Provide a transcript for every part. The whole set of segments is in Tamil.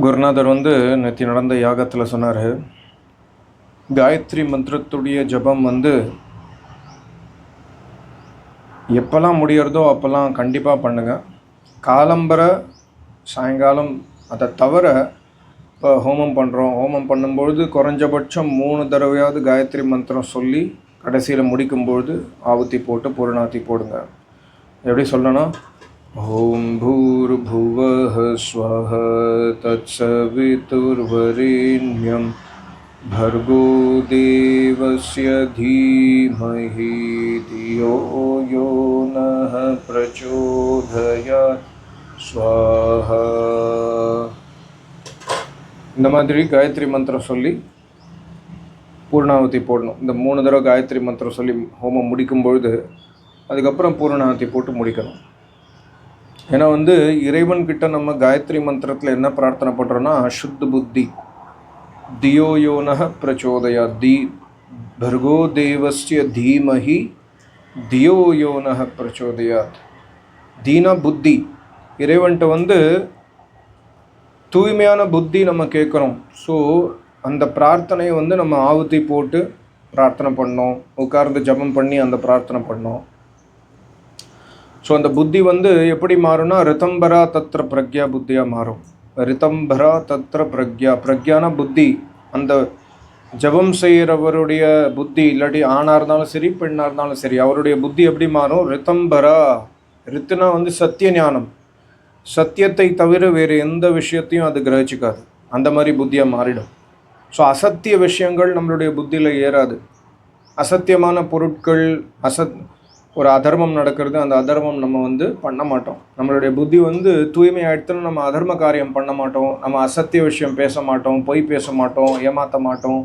குருநாதர் வந்து நேற்று நடந்த யாகத்தில் சொன்னார் காயத்ரி மந்திரத்துடைய ஜபம் வந்து எப்போல்லாம் முடியறதோ அப்போல்லாம் கண்டிப்பாக பண்ணுங்கள் காலம்பர சாயங்காலம் அதை தவிர இப்போ ஹோமம் பண்ணுறோம் ஹோமம் பண்ணும்பொழுது குறைஞ்சபட்சம் மூணு தடவையாவது காயத்ரி மந்திரம் சொல்லி கடைசியில் முடிக்கும்பொழுது ஆவுத்தி போட்டு பூரணாத்தி போடுங்க. எப்படி சொல்லணும்? ॐ भूर्भुवः स्वः तत्सवितुर्वरेण्यं भर्गो देवस्य धीमहि धियो यो नः प्रचोदयात् स्वाहा இந்த மாதிரி காயத்ரி மந்திரம் சொல்லி பூர்ணாவதி போடணும் இந்த மூணு தடவை காயத்ரி மந்திரம் சொல்லி ஹோமம் முடிக்கும் பொழுது அதுக்கப்புறம் பூர்ணாவதி போட்டு முடிக்கணும் ஏன்னா வந்து இறைவன்கிட்ட நம்ம காயத்ரி மந்திரத்தில் என்ன பிரார்த்தனை பண்ணுறோன்னா அசுத்த புத்தி. தியோயோன பிரச்சோதயா தி பர்கோ தேவஸ்ய தீமஹி தியோயோன பிரச்சோதயாத் தீனா புத்தி. இறைவன்கிட்ட வந்து தூய்மையான புத்தி நம்ம கேட்குறோம். ஸோ அந்த பிரார்த்தனையை வந்து நம்ம ஆவுத்தி போட்டு பிரார்த்தனை பண்ணோம். உட்கார்ந்து ஜபம் பண்ணி அந்த பிரார்த்தனை பண்ணோம். ஸோ அந்த புத்தி வந்து எப்படி மாறும்னா ரிதம்பரா தத்ர பிரக்யா புத்தியாக மாறும். ரிதம்பரா தத்ர பிரக்யா பிரக்யான புத்தி அந்த ஜபம் செய்கிறவருடைய புத்தி இல்லாட்டி ஆணாக இருந்தாலும் சரி பெண்ணாக இருந்தாலும் சரி அவருடைய புத்தி எப்படி மாறும்? ரிதம்பரா ரித்துனா வந்து சத்திய ஞானம். சத்தியத்தை தவிர வேறு எந்த விஷயத்தையும் அது கிரகிச்சிக்காது. அந்த மாதிரி புத்தியாக மாறிடும். ஸோ அசத்திய விஷயங்கள் நம்மளுடைய புத்தியில் ஏறாது. அசத்தியமான பொருட்கள் அசத் ஒரு அதர்மம் நடக்கிறது அந்த அதர்மம் நம்ம வந்து பண்ண மாட்டோம். நம்மளுடைய புத்தி வந்து தூய்மை ஆயிடுத்துன்னு நம்ம அதர்ம காரியம் பண்ண மாட்டோம். நம்ம அசத்திய விஷயம் பேச மாட்டோம் பொய் பேச மாட்டோம் ஏமாற்ற மாட்டோம்.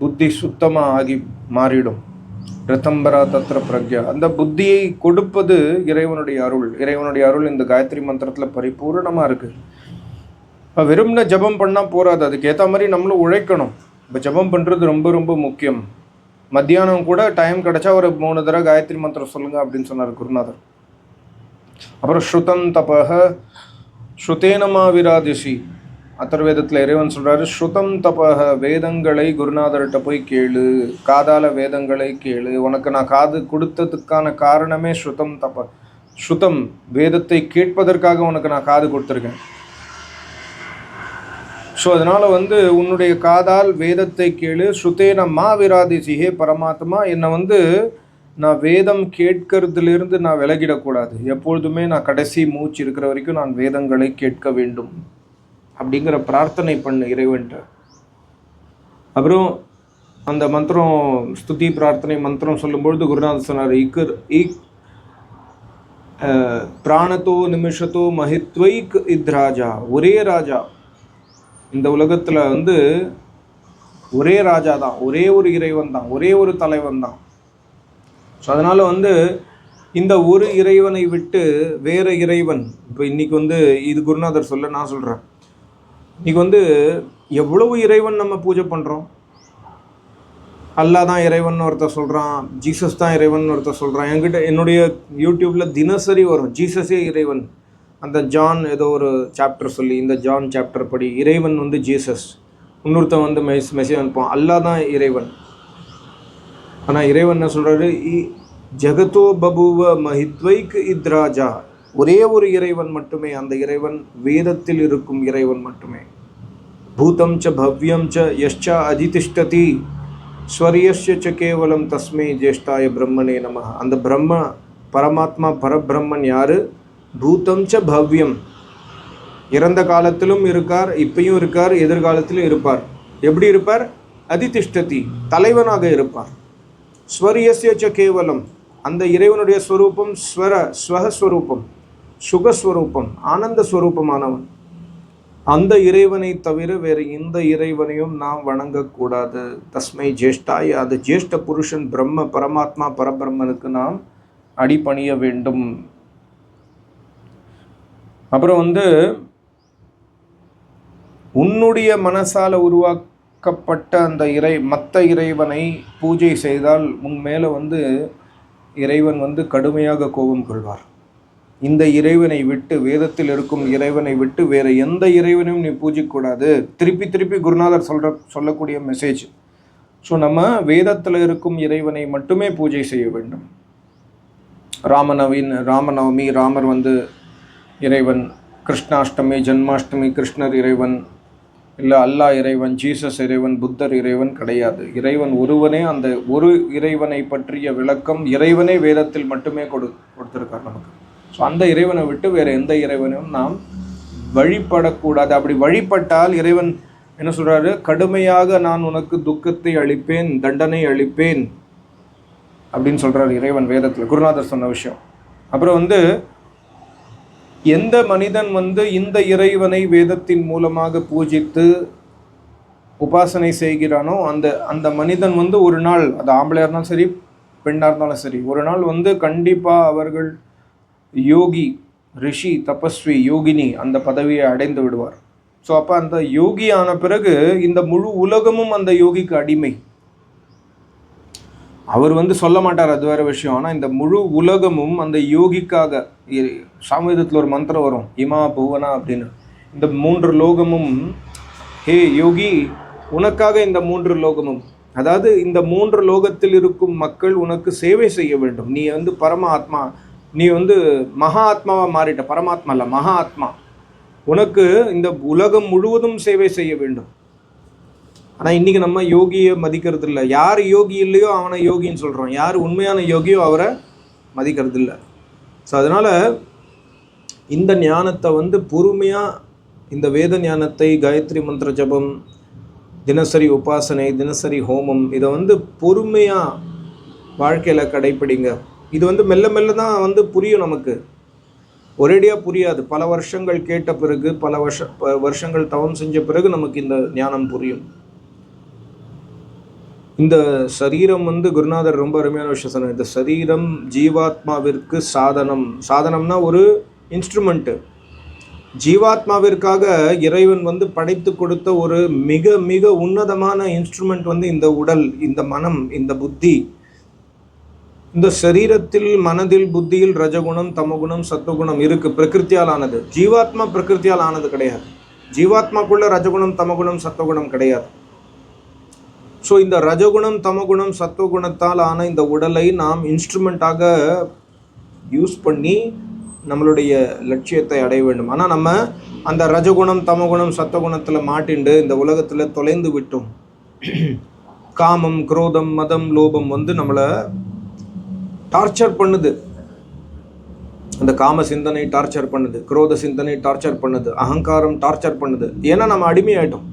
புத்தி சுத்தமாக ஆகி மாறிடும். ரத்தம்பரா தத்ர பிரக்யா. அந்த புத்தியை கொடுப்பது இறைவனுடைய அருள். இறைவனுடைய அருள் இந்த காயத்ரி மந்திரத்தில் பரிபூர்ணமாக இருக்குது இப்போ வெறும்ன ஜபம் பண்ணால் போகாது அதுக்கு ஏற்ற மாதிரி நம்மளும் உழைக்கணும். இப்போ ஜபம் பண்ணுறது ரொம்ப ரொம்ப முக்கியம். மத்தியானம் கூட டைம் கிடச்சா ஒரு மூணு தடவை காயத்ரி மந்திரம் சொல்லுங்கள் அப்படின்னு சொன்னார் குருநாதர். அப்புறம் ஸ்ருதம் தபக ஸ்ருதேனமா விராதிசி அத்தர்வேதத்தில் இறைவன் சொல்கிறாரு ஸ்ருதம் தபக வேதங்களை குருநாதர்கிட்ட போய் கேளு காதால வேதங்களை கேளு. உனக்கு நான் காது கொடுத்ததுக்கான காரணமே ஸ்ருதம் தப ஸ்ருதம் வேதத்தை கேட்பதற்காக உனக்கு நான் காது கொடுத்துருக்கேன். ஸோ அதனால் வந்து உன்னுடைய காதால் வேதத்தை கேளு. ஸ்ருதேன மாவிராதிசியே பரமாத்மா. என்னை வந்து நான் வேதம் கேட்கறதுலேருந்து நான் விலகிடக்கூடாது. எப்பொழுதுமே நான் கடைசி மூச்சு இருக்கிற வரைக்கும் நான் வேதங்களை கேட்க வேண்டும். அப்படிங்கிற பிரார்த்தனை பண்ணு இறைவன்ட்ட. அப்புறம் அந்த மந்திரம் ஸ்துதி பிரார்த்தனை மந்திரம் சொல்லும்பொழுது குருநாதர் சொன்னார் இக்கர் இக் பிராணத்தோ நிமிஷத்தோ மஹித்வைக் இத் ராஜா. ஒரே ராஜா. இந்த உலகத்தில் வந்து ஒரே ராஜா தான் ஒரே ஒரு இறைவன் தான் ஒரே ஒரு தலைவன் தான். ஸோ அதனால் வந்து இந்த ஒரு இறைவனை விட்டு வேறு இறைவன் இப்போ இன்றைக்கி வந்து இது குருநாதர் சொல்ல நான் சொல்கிறேன் இன்றைக்கி வந்து எவ்வளவு இறைவன் நம்ம பூஜை பண்ணுறோம் அல்லாஹ் தான் இறைவன் ஒருத்தர் சொல்கிறான் ஜீசஸ் தான் இறைவன் ஒருத்தர் சொல்கிறான் என்கிட்ட என்னுடைய யூடியூப்பில் தினசரி வரும் ஜீசஸே இறைவன். அந்த ஜான் ஏதோ ஒரு சாப்டர் சொல்லி இந்த ஜான் சாப்டர் படி இறைவன் வந்து ஜீசஸ் இன்னொருத்தன் வந்து மெஸ் மெசேஜ் அனுப்புவான். அல்லாஹ் தான் இறைவன். ஆனால் இறைவன் என்ன சொல்கிறாரு ஜெகதோ பபுவ மஹித்வைக் இத்ராஜா. ஒரே ஒரு இறைவன் மட்டுமே அந்த இறைவன் வேதத்தில் இருக்கும் இறைவன் மட்டுமே. பூதம் ச பவ்யம் ச யஷ்ச அதிதிஷ்டதி. ஸ்வரியஸ்ய ச கேவலம் தஸ்மை ஜேஷ்டாய பிரம்மனே நம அந்த பிரம்ம பரமாத்மா பரபிரம்மன் யாரு? பூத்தம் ச பவ்யம். இறந்த காலத்திலும் இருக்கார் இப்பையும் இருக்கார் எதிர்காலத்திலும் இருப்பார். எப்படி இருப்பார்? அதிதிஷ்டதி தலைவனாக இருப்பார். ஸ்வரியசிய ச கேவலம் அந்த இறைவனுடைய ஸ்வரூபம் ஸ்வர ஸ்வகஸ்வரூபம் சுகஸ்வரூபம் ஆனந்த ஸ்வரூபமானவன் அந்த இறைவனை தவிர வேறு எந்த இறைவனையும் நாம் வணங்கக்கூடாது தஸ்மை ஜேஷ்டாய் அது ஜேஷ்ட புருஷன் பிரம்ம பரமாத்மா பரபிரம்மனுக்கு நாம் அடிபணிய வேண்டும். அப்புறம் வந்து உன்னுடைய மனசால் உருவாக்கப்பட்ட அந்த இறை மற்ற இறைவனை பூஜை செய்தால் உன் மேலே வந்து இறைவன் வந்து கடுமையாக கோபம் கொள்வார். இந்த இறைவனை விட்டு வேதத்தில் இருக்கும் இறைவனை விட்டு வேறு எந்த இறைவனையும் நீ பூஜிக்கக்கூடாது திருப்பி திருப்பி குருநாதர் சொல்கிற சொல்லக்கூடிய மெசேஜ் ஸோ நம்ம வேதத்தில் இருக்கும் இறைவனை மட்டுமே பூஜை செய்ய வேண்டும். ராமநவீன் ராமநவமி ராமர் வந்து இறைவன் கிருஷ்ணாஷ்டமி ஜன்மாஷ்டமி கிருஷ்ணர் இறைவன் இல்லை அல்லாஹ் இறைவன் ஜீசஸ் இறைவன் புத்தர் இறைவன் கிடையாது. இறைவன் ஒருவனே அந்த ஒரு இறைவனை பற்றிய விளக்கம் இறைவனே வேதத்தில் மட்டுமே கொடு கொடுத்துருக்கார் நமக்கு. ஸோ அந்த இறைவனை விட்டு வேறு எந்த இறைவனையும் நாம் வழிபடக்கூடாது. அப்படி வழிபட்டால் இறைவன் என்ன சொல்கிறாரு கடுமையாக நான் உனக்கு துக்கத்தை அளிப்பேன் தண்டனை அளிப்பேன் அப்படின்னு சொல்கிறார் இறைவன் வேதத்தில். குருநாதர் சொன்ன விஷயம். அப்புறம் வந்து எந்த மனிதன் வந்து இந்த இறைவனை வேதத்தின் மூலமாக பூஜித்து உபாசனை செய்கிறானோ அந்த அந்த மனிதன் வந்து ஒரு நாள் அது ஆம்பளையாக இருந்தாலும் சரி பெண்ணாக இருந்தாலும் சரி ஒரு நாள் வந்து கண்டிப்பாக அவர்கள் யோகி ரிஷி தபஸ்வி யோகினி அந்த பதவியை அடைந்து விடுவார். ஸோ அப்போ அந்த யோகி ஆன பிறகு இந்த முழு உலகமும் அந்த யோகிக்கு அடிமை. அவர் வந்து சொல்ல மாட்டார் அது வேற விஷயம். ஆனால் இந்த முழு உலகமும் அந்த யோகிக்காக சாமீதத்தில் ஒரு மந்திரம் வரும் இமா புவனா அப்படின்னு. இந்த மூன்று லோகமும் ஹே யோகி உனக்காக இந்த மூன்று லோகமும் அதாவது இந்த மூன்று லோகத்தில் இருக்கும் மக்கள் உனக்கு சேவை செய்ய வேண்டும். நீ வந்து பரம ஆத்மா நீ வந்து மகாத்மாவாக மாறிட்ட பரமாத்மா இல்லை மகா ஆத்மா. உனக்கு இந்த உலகம் முழுவதும் சேவை செய்ய வேண்டும். ஆனால் இன்னைக்கு நம்ம யோகியை மதிக்கிறது இல்லை யார் யோகி இல்லையோ அவனை யோகின்னு சொல்கிறோம் யார் உண்மையான யோகியோ அவரை மதிக்கிறது இல்லை ஸோ அதனால் இந்த ஞானத்தை வந்து பொறுமையாக இந்த வேத ஞானத்தை காயத்ரி மந்திர ஜபம் தினசரி உபாசனை தினசரி ஹோமம் இதை வந்து பொறுமையாக வாழ்க்கையில் கடைப்பிடிங்க. இது வந்து மெல்ல மெல்ல தான் வந்து புரியும் நமக்கு. ஒரேடியாக புரியாது. பல வருஷங்கள் கேட்ட பிறகு பல வருஷ வருஷங்கள் தவம் செஞ்ச பிறகு நமக்கு இந்த ஞானம் புரியும். இந்த சரீரம் வந்து குருநாதர் ரொம்ப அருமையான விஷயம் சொன்னார். இந்த சரீரம் ஜீவாத்மாவிற்கு சாதனம். சாதனம்னா ஒரு இன்ஸ்ட்ருமெண்ட்டு ஜீவாத்மாவிற்காக இறைவன் வந்து படைத்து கொடுத்த ஒரு மிக மிக உன்னதமான இன்ஸ்ட்ருமெண்ட் வந்து இந்த உடல் இந்த மனம் இந்த புத்தி. இந்த சரீரத்தில் மனதில் புத்தியில் ரஜகுணம் தமகுணம் சத்துவகுணம் இருக்கு பிரகிருத்தியால் ஆனது ஜீவாத்மா பிரகிருத்தியால் ஆனது கிடையாது. ஜீவாத்மாக்குள்ள ரஜகுணம் தமகுணம் சத்துவகுணம் கிடையாது. ஸோ இந்த ரஜகுணம் தமகுணம் சத்துவகுணத்தால் ஆன இந்த உடலை நாம் இன்ஸ்ட்ருமெண்ட்டாக யூஸ் பண்ணி நம்மளுடைய லட்சியத்தை அடைய வேண்டும். ஆனால் நம்ம அந்த ரஜகுணம் தமகுணம் சத்தகுணத்தில் மாட்டிண்டு இந்த உலகத்தில் தொலைந்து விட்டோம். காமம் குரோதம் மதம் லோபம் வந்து நம்மளை டார்ச்சர் பண்ணுது. அந்த காம சிந்தனை டார்ச்சர் பண்ணுது குரோத சிந்தனை டார்ச்சர் பண்ணுது அகங்காரம் டார்ச்சர் பண்ணுது. ஏன்னா நம்ம அடிமையாயிட்டோம்.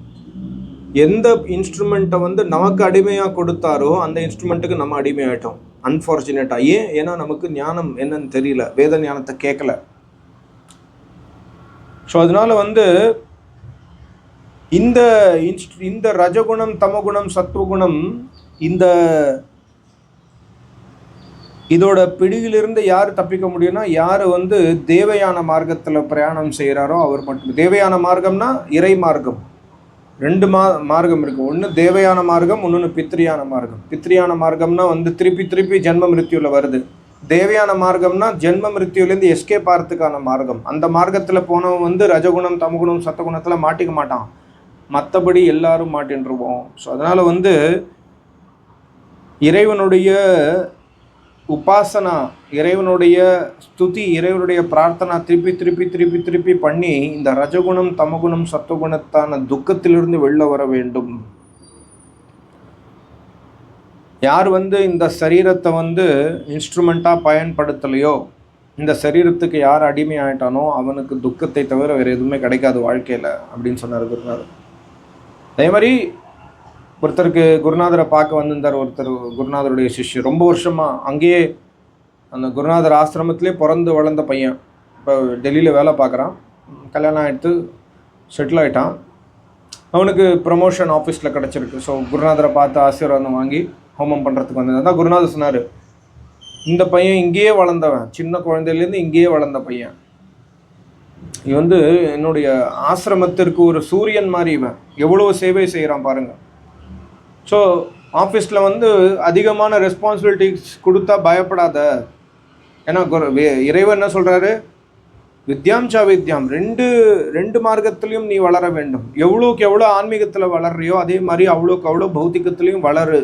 எந்த இன்ஸ்ட்ருமெண்ட்டை வந்து நமக்கு அடிமையாக கொடுத்தாரோ அந்த இன்ஸ்ட்ருமெண்ட்டுக்கு நம்ம அடிமையாயிட்டோம். அன்ஃபார்ச்சுனேட்டாக ஏன்? ஏன்னா நமக்கு ஞானம் என்னன்னு தெரியல. வேத ஞானத்தை கேட்கல. ஸோ அதனால் வந்து இந்த இன்ஸ்ட் இந்த ரஜகுணம் தமகுணம் சத்துவகுணம் இந்த இதோட பிடியிலிருந்து யார் தப்பிக்க முடியும்னா யார் வந்து தேவையான மார்க்கத்தில் பிரயாணம் செய்கிறாரோ அவர் மட்டும். தேவையான மார்க்கம்னா இறை மார்க்கம் ரெண்டு மா மார்க்கம் இருக்குது ஒன்று தேவையான மார்க்கம் ஒன்று பித்ரியான மார்க்கம். பித்திரியான மார்க்கம்னா வந்து திருப்பி திருப்பி ஜென்ம மிருத்தியூவில் வருது. தேவையான மார்க்கம்னா ஜென்ம மிருத்யூலேருந்து எஸ்கேப் ஆகிறதுக்கான மார்க்கம். அந்த மார்க்கத்தில் போனவன் வந்து ரஜகுணம் தமகுணம் சத்தகுணத்தில் மாட்டிக்க மாட்டான். மற்றபடி எல்லாரும் மாட்டின்ருவோம் ஸோ அதனால் வந்து இறைவனுடைய உபாசனா இறைவனுடைய ஸ்துதி இறைவனுடைய பிரார்த்தனா திருப்பி திருப்பி திருப்பி திருப்பி பண்ணி இந்த ரஜகுணம் தமகுணம் சத்துவகுணத்தான துக்கத்திலிருந்து வெளில வர வேண்டும். யார் வந்து இந்த சரீரத்தை வந்து இன்ஸ்ட்ருமெண்ட்டாக பயன்படுத்தலையோ இந்த சரீரத்துக்கு யார் அடிமை ஆயிட்டானோ அவனுக்கு துக்கத்தை தவிர வேறு எதுவுமே கிடைக்காது வாழ்க்கையில் அப்படின்னு சொன்னார் குருநாதர். அதே மாதிரி ஒருத்தருக்கு குருநாதரை பார்க்க வந்திருந்தார் ஒருத்தர் குருநாதருடைய சிஷ்யர். ரொம்ப வருஷமாக அங்கேயே அந்த குருநாதர் ஆசிரமத்திலே பிறந்து வளர்ந்த பையன். இப்போ டெல்லியில் வேலை பார்க்குறான். கல்யாணம் ஆகிட்டு செட்டில் ஆகிட்டான் அவனுக்கு ப்ரமோஷன் ஆஃபீஸில் கிடச்சிருக்கு. ஸோ குருநாதரை பார்த்து ஆசீர்வாதம் வாங்கி ஹோமம் பண்ணுறதுக்கு வந்தது. அதான் குருநாதர் சொன்னார். இந்த பையன் இங்கேயே வளர்ந்தவன். சின்ன குழந்தையிலேருந்து இங்கேயே வளர்ந்த பையன். இது வந்து என்னுடைய ஆசிரமத்திற்கு ஒரு சூரியன் மாதிரி இவன். எவ்வளோ சேவை செய்கிறான் பாருங்கள் ஸோ ஆஃபீஸில் வந்து அதிகமான ரெஸ்பான்சிபிலிட்டிஸ் கொடுத்தா பயப்படாத. ஏன்னா இறைவன் என்ன சொல்கிறாரு வித்யாம் ச வித்யாம். ரெண்டு ரெண்டு மார்க்கத்துலேயும் நீ வளர வேண்டும். எவ்வளோக்கு எவ்வளோ ஆன்மீகத்தில் வளர்றியோ அதே மாதிரி அவ்வளோக்கு அவ்வளோ பௌத்திகத்துலேயும் வளரு.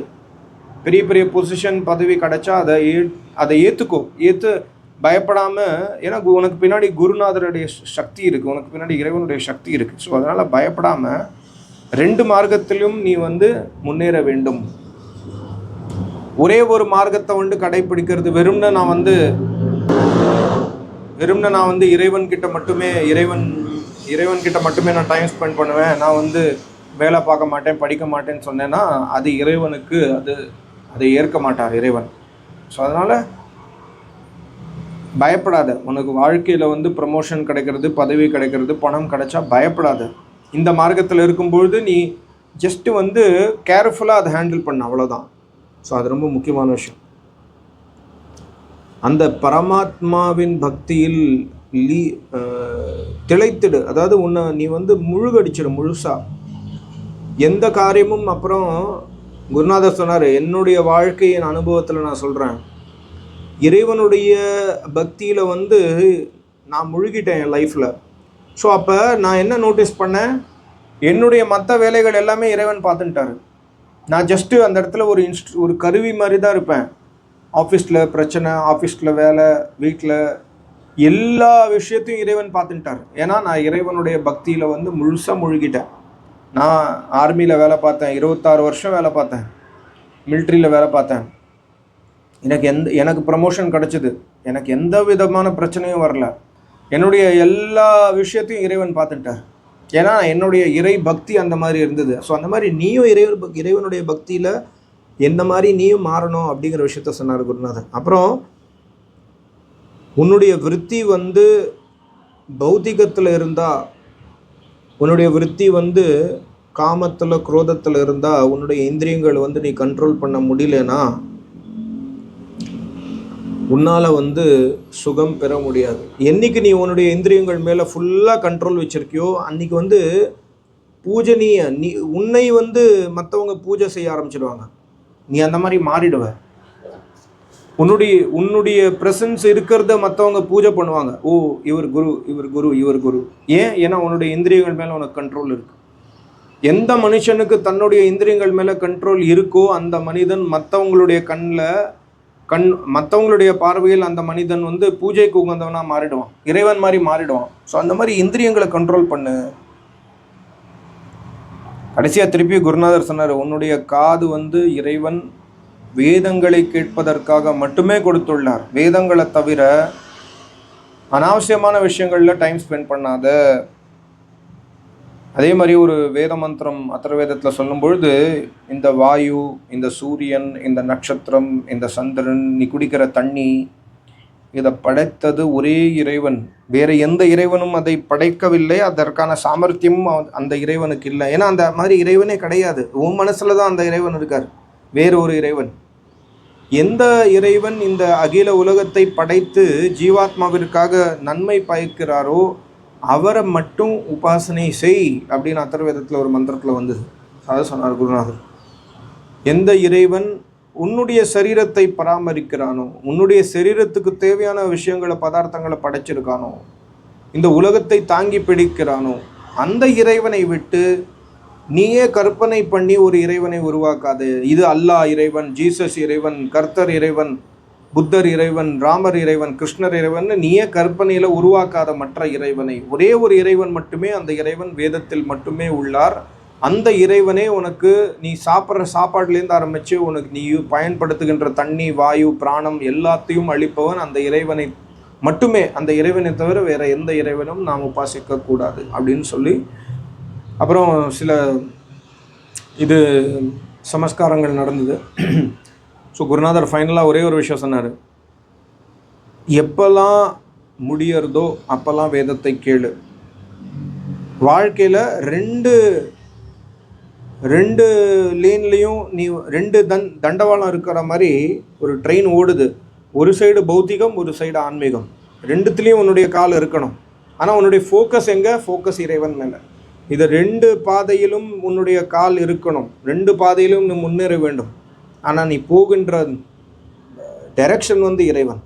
பெரிய பெரிய பொசிஷன் பதவி கிடைச்சா அதை ஏ அதை ஏற்றுக்கோ ஏற்று பயப்படாமல் ஏன்னா கு- உனக்கு பின்னாடி குருநாதருடைய சக்தி இருக்குது உனக்கு பின்னாடி இறைவனுடைய சக்தி இருக்குது ஸோ அதனால் பயப்படாமல் ரெண்டு மார்க்கத்திலும் நீ வந்து முன்னேற வேண்டும். ஒரே ஒரு மார்க்கத்தை வந்து கடைப்பிடிக்கிறது வெறும்னு நான் வந்து வெறும்னு நான் வந்து இறைவன் கிட்ட மட்டுமே இறைவன் இறைவன் கிட்ட மட்டுமே நான் டைம் ஸ்பெண்ட் பண்ணுவேன். நான் வந்து வேலை பார்க்க மாட்டேன் படிக்க மாட்டேன்னு சொன்னேன்னா அது இறைவனுக்கு அது அதை ஏற்க மாட்டார் இறைவன். ஸோ அதனால் பயப்படாத. உனக்கு வாழ்க்கையில் வந்து ப்ரமோஷன் கிடைக்கிறது பதவி கிடைக்கிறது பணம் கிடைச்சா பயப்படாத. இந்த மார்க்கத்தில் இருக்கும்பொழுது நீ ஜஸ்ட்டு வந்து கேர்ஃபுல்லாக அதை ஹேண்டில் பண்ண அவ்வளோதான் ஸோ அது ரொம்ப முக்கியமான விஷயம். அந்த பரமாத்மாவின் பக்தியில் லீ அஹ், திளைத்திடு. அதாவது உன்னை நீ வந்து முழுகடிச்சிடு முழுசாக எந்த காரியமும் அப்புறம் குருநாதர் சொன்னார் என்னுடைய வாழ்க்கையின் அனுபவத்தில் நான் சொல்கிறேன் இறைவனுடைய பக்தியில் வந்து நான் முழுகிட்டேன் என் லைஃப்பில் ஸோ அப்போ நான் என்ன நோட்டீஸ் பண்ணேன்? என்னுடைய மற்ற வேலைகள் எல்லாமே இறைவன் பார்த்துட்டாரு. நான் ஜஸ்ட்டு அந்த இடத்துல ஒரு இன்ஸ்ட் ஒரு கருவி மாதிரி தான் இருப்பேன். ஆஃபீஸில் பிரச்சனை ஆஃபீஸில் வேலை வீட்டில் எல்லா விஷயத்தையும் இறைவன் பார்த்துட்டார். ஏன்னா நான் இறைவனுடைய பக்தியில் வந்து முழுசாக முழுகிட்டேன். நான் ஆர்மியில் வேலை பார்த்தேன். இருபத்தாறு வருஷம் வேலை பார்த்தேன். மிலிட்ரியில் வேலை பார்த்தேன். எனக்கு எந்த எனக்கு ப்ரமோஷன் கிடச்சிது. எனக்கு எந்த விதமான பிரச்சனையும் வரல. என்னுடைய எல்லா விஷயத்தையும் இறைவன் பார்த்துட்டார். ஏன்னா என்னுடைய இறை பக்தி அந்த மாதிரி இருந்தது. ஸோ அந்த மாதிரி நீயும் இறைவன் பக்- இறைவனுடைய பக்தியில் எந்த மாதிரி நீயும் மாறணும் அப்படிங்கிற விஷயத்த சொன்னார் குருநாதர். அப்புறம் உன்னுடைய விருத்தி வந்து பௌத்திகத்தில் இருந்தால் உன்னுடைய விருத்தி வந்து காமத்தில் குரோதத்தில் இருந்தால் உன்னுடைய இந்திரியங்கள் வந்து நீ கண்ட்ரோல் பண்ண முடியலன்னா உன்னால் வந்து சுகம் பெற முடியாது. என்னைக்கு நீ உன்னுடைய இந்திரியங்கள் மேலே ஃபுல்லாக கண்ட்ரோல் வச்சுருக்கியோ அன்னைக்கு வந்து பூஜனீய நீ உன்னை வந்து மற்றவங்க பூஜை செய்ய ஆரம்பிச்சிடுவாங்க நீ அந்த மாதிரி மாறிடுவ. உன்னுடைய உன்னுடைய ப்ரெசன்ஸ் இருக்கிறத மற்றவங்க பூஜை பண்ணுவாங்க. ஓ இவர் குரு இவர் குரு இவர் குரு. ஏன்? ஏன்னா உன்னுடைய இந்திரியங்கள் மேலே உனக்கு கண்ட்ரோல் இருக்கு. எந்த மனுஷனுக்கு தன்னுடைய இந்திரியங்கள் மேலே கண்ட்ரோல் இருக்கோ அந்த மனிதன் மற்றவங்களுடைய கண்ணில் கண் மற்றவங்களுடைய பார்வையில் அந்த மனிதன் வந்து பூஜைக்கு உகந்தவனாக மாறிடுவான். இறைவன் மாதிரி மாறிடுவான். ஸோ அந்த மாதிரி இந்திரியங்களை கண்ட்ரோல் பண்ணு. கடைசியாக திருப்பி குருநாதர் சொன்னார் உன்னுடைய காது வந்து இறைவன் வேதங்களை கேட்பதற்காக மட்டுமே கொடுத்துள்ளார். வேதங்களை தவிர அனாவசியமான விஷயங்களில் டைம் ஸ்பெண்ட் பண்ணாத. அதே மாதிரி ஒரு வேத மந்திரம் அத்தர்வேதத்தில் சொல்லும் பொழுது இந்த வாயு இந்த சூரியன் இந்த நட்சத்திரம் இந்த சந்திரன் நீ குடிக்கிற தண்ணி இதை படைத்தது ஒரே இறைவன். வேறு எந்த இறைவனும் அதை படைக்கவில்லை. அதற்கான சாமர்த்தியமும் அந்த இறைவனுக்கு இல்லை. ஏன்னா அந்த மாதிரி இறைவனே கிடையாது. உன் மனசில் தான் அந்த இறைவன் இருக்கார். வேறு ஒரு இறைவன். எந்த இறைவன் இந்த அகில உலகத்தை படைத்து ஜீவாத்மாவிற்காக நன்மை பயக்கிறாரோ அவரை மட்டும் உபாசனை செய் அப்படின்னு அத்தர்வேதத்தில் ஒரு மந்திரத்தில் வந்தது. அதை சொன்னார் குருநாதர். எந்த இறைவன் உன்னுடைய சரீரத்தை பராமரிக்கிறானோ உன்னுடைய சரீரத்துக்கு தேவையான விஷயங்களை பதார்த்தங்களை படைச்சிருக்கானோ இந்த உலகத்தை தாங்கி பிடிக்கிறானோ அந்த இறைவனை விட்டு நீயே கற்பனை பண்ணி ஒரு இறைவனை உருவாக்காது. இது அல்லாஹ் இறைவன் ஜீசஸ் இறைவன் கர்த்தர் இறைவன் புத்தர் இறைவன் ராமர் இறைவன் கிருஷ்ணர் இறைவன் நீயே கற்பனையில் உருவாக்காத மற்ற இறைவனை. ஒரே ஒரு இறைவன் மட்டுமே அந்த இறைவன் வேதத்தில் மட்டுமே உள்ளார். அந்த இறைவனே உனக்கு நீ சாப்பிட்ற சாப்பாடுலேருந்து ஆரம்பித்து உனக்கு நீ பயன்படுத்துகின்ற தண்ணி வாயு பிராணம் எல்லாத்தையும் அளிப்பவன் அந்த இறைவனை மட்டுமே. அந்த இறைவனை தவிர வேற எந்த இறைவனும் நாம் உபாசிக்க கூடாது அப்படின்னு சொல்லி. அப்புறம் சில இது சமஸ்காரங்கள் நடந்தது. ஸோ குருநாதர் ஃபைனலாக ஒரே ஒரு விஷயம் சொன்னார். எப்போல்லாம் முடியறதோ அப்போல்லாம் வேதத்தை கேளு. வாழ்க்கையில் ரெண்டு ரெண்டு லேன்லேயும் நீ ரெண்டு தன் தண்டவாளம் இருக்கிற மாதிரி ஒரு ட்ரெயின் ஓடுது. ஒரு சைடு பௌத்திகம் ஒரு சைடு ஆன்மீகம். ரெண்டுத்துலேயும் உன்னுடைய கால் இருக்கணும். ஆனால் உன்னுடைய ஃபோக்கஸ் எங்கே? ஃபோக்கஸ் இறைவன் மேலே. இது ரெண்டு பாதையிலும் உன்னுடைய கால் இருக்கணும். ரெண்டு பாதையிலும் நீ முன்னேற வேண்டும். ஆனால் நீ போகின்ற டைரக்ஷன் வந்து இறைவன்.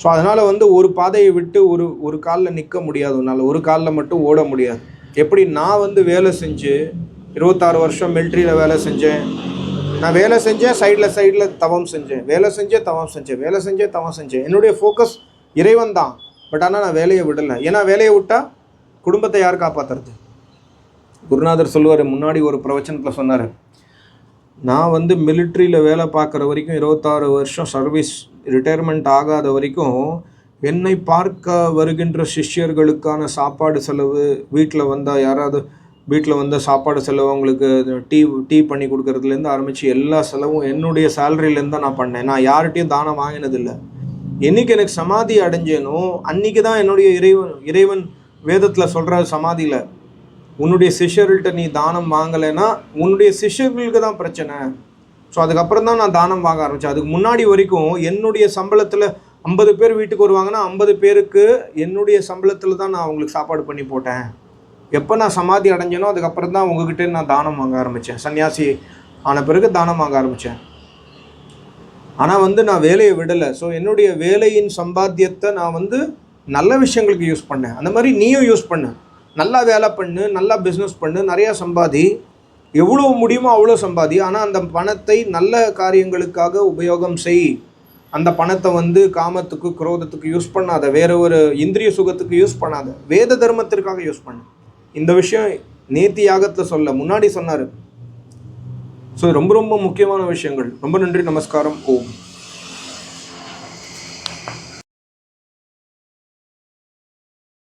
ஸோ அதனால் வந்து ஒரு பாதையை விட்டு ஒரு ஒரு காலில் நிற்க முடியாது உன்னால். ஒரு காலில் மட்டும் ஓட முடியாது. எப்படி நான் வந்து வேலை செஞ்சு இருபத்தாறு வருஷம் மிலிட்ரியில் வேலை செஞ்சேன். நான் வேலை செஞ்சேன் சைடில் சைடில் தவம் செஞ்சேன். வேலை செஞ்சே தவம் செஞ்சேன். வேலை செஞ்சே தவம் செஞ்சேன். என்னுடைய ஃபோக்கஸ் இறைவன் தான். பட் ஆனால் நான் வேலையை விடலை. ஏன்னா வேலையை விட்டால் குடும்பத்தை யார் காப்பாற்றுறது குருநாதர் சொல்லுவார் முன்னாடி ஒரு பிரவச்சனத்தில் சொன்னார் நான் வந்து மிலிட்ரியில் வேலை பார்க்குற வரைக்கும் இருபத்தாறு வருஷம் சர்வீஸ் ரிட்டையர்மெண்ட் ஆகாத வரைக்கும் என்னை பார்க்க வருகின்ற சிஷ்யர்களுக்கான சாப்பாடு செலவு வீட்டில் வந்தால் யாராவது வீட்டில் வந்த சாப்பாடு செலவு அவங்களுக்கு டீ டீ பண்ணி கொடுக்கறதுலேருந்து ஆரம்பித்து எல்லா செலவும் என்னுடைய சேலரியிலேருந்து தான் நான் பண்ணேன். நான் யார்கிட்டையும் தானம் வாங்கினதில்லை. என்னைக்கு எனக்கு சமாதி அடைஞ்சேனோ அன்றைக்கி தான் என்னுடைய இறைவன் இறைவன் வேதத்தில் சொல்கிற சமாதியில் உன்னுடைய சிஷ்யர்கள்ட்ட நீ தானம் வாங்கலைன்னா உன்னுடைய சிஷ்யர்களுக்கு தான் பிரச்சனை. ஸோ அதுக்கப்புறம் தான் நான் தானம் வாங்க ஆரம்பித்தேன் அதுக்கு முன்னாடி வரைக்கும் என்னுடைய சம்பளத்தில் ஐம்பது பேர் வீட்டுக்கு வருவாங்கன்னா ஐம்பது பேருக்கு என்னுடைய சம்பளத்தில் தான் நான் அவங்களுக்கு சாப்பாடு பண்ணி போட்டேன். எப்போ நான் சமாதி அடைஞ்சேனோ அதுக்கப்புறம் தான் உங்ககிட்ட நான் தானம் வாங்க ஆரம்பித்தேன் சன்னியாசி ஆன பிறகு தானம் வாங்க ஆரம்பித்தேன் ஆனால் வந்து நான் வேலையை விடலை. ஸோ என்னுடைய வேலையின் சம்பாத்தியத்தை நான் வந்து நல்ல விஷயங்களுக்கு யூஸ் பண்ணேன். அந்த மாதிரி நீயும் யூஸ் பண்ணு. நல்லா வேலை பண்ணு நல்லா பிஸ்னஸ் பண்ணு நிறையா சம்பாதி. எவ்வளோ முடியுமோ அவ்வளோ சம்பாதி. ஆனால் அந்த பணத்தை நல்ல காரியங்களுக்காக உபயோகம் செய். அந்த பணத்தை வந்து காமத்துக்கு குரோதத்துக்கு யூஸ் பண்ணாத. வேற ஒரு இந்திரிய சுகத்துக்கு யூஸ் பண்ணாத. வேத தர்மத்திற்காக யூஸ் பண்ணு. இந்த விஷயம் நேத்தி யாகத்தில் சொல்ல முன்னாடி சொன்னார். ஸோ ரொம்ப ரொம்ப முக்கியமான விஷயங்கள். ரொம்ப நன்றி நமஸ்காரம். ஓம்.